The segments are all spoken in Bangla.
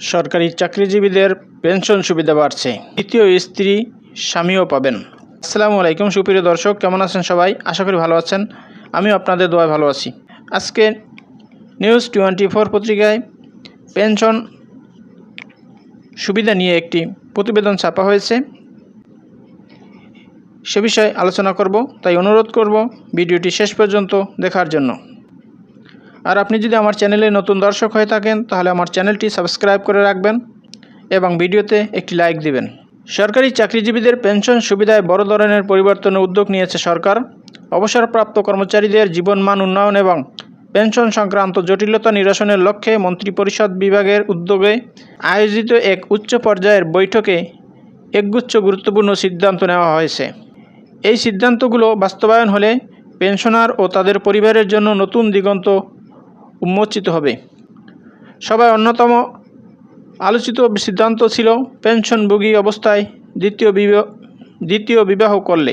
সরকারি চাকরিজীবীদের পেনশন সুবিধা বাড়ছে। দ্বিতীয় স্ত্রী স্বামীও পাবেন। আসসালামু আলাইকুম, সুপ্রিয় দর্শক, কেমন আছেন সবাই? আশা করি ভালো আছেন। আমিও আপনাদের দোয়ায় ভালো আছি। আজকে নিউজ টোয়েন্টি ফোর পত্রিকায় পেনশন সুবিধা নিয়ে একটি প্রতিবেদন ছাপা হয়েছে। সে বিষয়ে আলোচনা করব, তাই অনুরোধ করব ভিডিওটি শেষ পর্যন্ত দেখার জন্য। আর আপনি যদি আমার চ্যানেলে নতুন দর্শক হয়ে থাকেন, তাহলে আমার চ্যানেলটি সাবস্ক্রাইব করে রাখবেন এবং ভিডিওতে একটি লাইক দিবেন। সরকারি চাকরিজীবীদের পেনশন সুবিধায় বড় ধরনের পরিবর্তনের উদ্যোগ নিয়েছে সরকার। অবসরপ্রাপ্ত কর্মচারীদের জীবনমান উন্নয়ন এবং পেনশন সংক্রান্ত জটিলতা নিরসনের লক্ষ্যে মন্ত্রিপরিষদ বিভাগের উদ্যোগে আয়োজিত এক উচ্চ পর্যায়ের বৈঠকে একগুচ্ছ গুরুত্বপূর্ণ সিদ্ধান্ত নেওয়া হয়েছে। এই সিদ্ধান্তগুলো বাস্তবায়ন হলে পেনশনার ও তাদের পরিবারের জন্য নতুন দিগন্ত উন্মোচিত হবে। সবাই অন্যতম আলোচিত সিদ্ধান্ত ছিল পেনশনভোগী অবস্থায় দ্বিতীয় বিবাহ দ্বিতীয় বিবাহ করলে।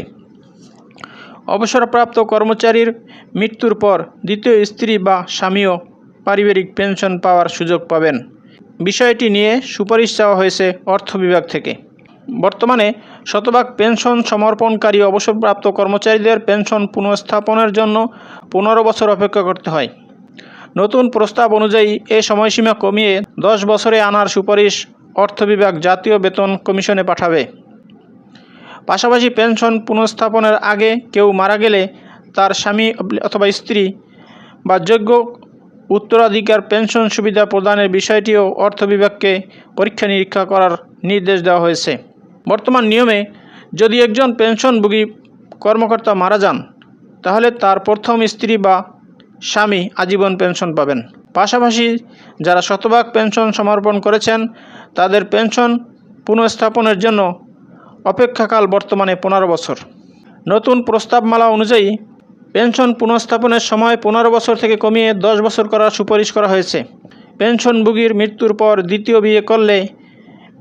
অবসরপ্রাপ্ত কর্মচারীর মৃত্যুর পর দ্বিতীয় স্ত্রী বা স্বামীও পারিবারিক পেনশন পাওয়ার সুযোগ পাবেন। বিষয়টি নিয়ে সুপারিশ চাওয়া হয়েছে অর্থ বিভাগ থেকে। বর্তমানে শতভাগ পেনশন সমর্পণকারী অবসরপ্রাপ্ত কর্মচারীদের পেনশন পুনঃস্থাপনের জন্য পনেরো বছর অপেক্ষা করতে হয়। নতুন প্রস্তাব অনুযায়ী এ সময়সীমা কমিয়ে দশ বছরে আনার সুপারিশ অর্থ বিভাগ জাতীয় বেতন কমিশনে পাঠাবে। পাশাপাশি পেনশন পুনঃস্থাপনের আগে কেউ মারা গেলে তার স্বামী অথবা স্ত্রী বা যোগ্য উত্তরাধিকার পেনশন সুবিধা প্রদানের বিষয়টিও অর্থ বিভাগকে পরীক্ষা নিরীক্ষা করার নির্দেশ দেওয়া হয়েছে। বর্তমান নিয়মে যদি একজন পেনশনভোগী কর্মকর্তা মারা যান, তাহলে তার প্রথম স্ত্রী বা স্বামী আজীবন পেনশন পাবেন। পাশাপাশি যারা শতভাগ পেনশন সমর্পণ করেছেন, তাদের পেনশন পুনঃস্থাপনের জন্য অপেক্ষাকাল বর্তমানে পনেরো বছর। নতুন প্রস্তাবমালা অনুযায়ী পেনশন পুনঃস্থাপনের সময় পনেরো বছর থেকে কমিয়ে দশ বছর করার সুপারিশ করা হয়েছে। পেনশনভোগীর মৃত্যুর পর দ্বিতীয় বিয়ে করলে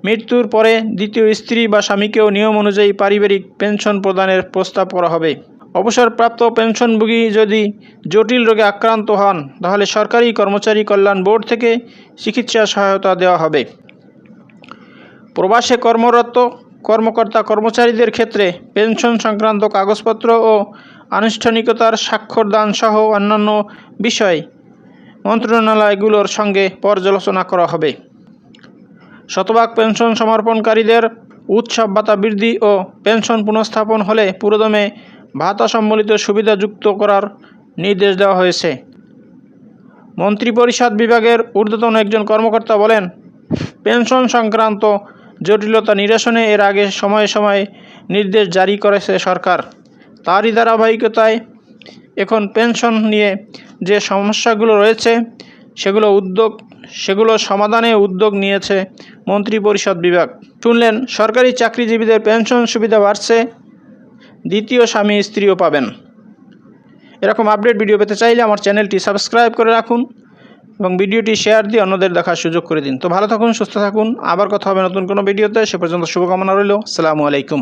মৃত্যুর পরে দ্বিতীয় স্ত্রী বা স্বামীকেও নিয়ম অনুযায়ী পারিবারিক পেনশন প্রদানের প্রস্তাব করা হবে। অবসরপ্রাপ্ত পেনশনভোগী যদি জটিল রোগে আক্রান্ত হন, তাহলে সরকারি কর্মচারী কল্যাণ বোর্ড থেকে চিকিৎসা সহায়তা দেওয়া হবে। প্রবাসে কর্মরত কর্মকর্তা কর্মচারীদের ক্ষেত্রে পেনশন সংক্রান্ত কাগজপত্র ও আনুষ্ঠানিকতার স্বাক্ষরদান সহ অন্যান্য বিষয় মন্ত্রণালয়গুলোর সঙ্গে পর্যালোচনা করা হবে। শতভাগ পেনশন সমর্পণকারীদের উৎসব ভাতা বৃদ্ধি ও পেনশন পুনঃস্থাপন হলে পুরোদমে ভাতা সম্বলিত সুবিধা যুক্ত করার নির্দেশ দেওয়া হয়েছে। মন্ত্রিপরিষদ বিভাগের ঊর্ধ্বতন একজন কর্মকর্তা বলেন, পেনশন সংক্রান্ত জটিলতা নিরসনে এর আগে সময়ে সময়ে নির্দেশ জারি করেছে সরকার। তারই ধারাবাহিকতায় এখন পেনশন নিয়ে যে সমস্যাগুলো রয়েছে, সেগুলো উদ্যোগ, সেগুলো সমাধানে উদ্যোগ নিয়েছে মন্ত্রিপরিষদ বিভাগ। শুনলেন, সরকারি চাকরিজীবীদের পেনশন সুবিধা বাড়ছে দ্বিতীয় স্বামী স্ত্রীও পাবেন। এরকম আপডেট ভিডিও পেতে চাইলে আমার চ্যানেলটি সাবস্ক্রাইব করে রাখুন এবং ভিডিওটি শেয়ার দিয়ে অন্যদের দেখার সুযোগ করে দিন। তো ভালো থাকুন, সুস্থ থাকুন। আবার কথা হবে নতুন কোনো ভিডিওতে সে পর্যন্ত শুভকামনা রইল। সালামু আলাইকুম।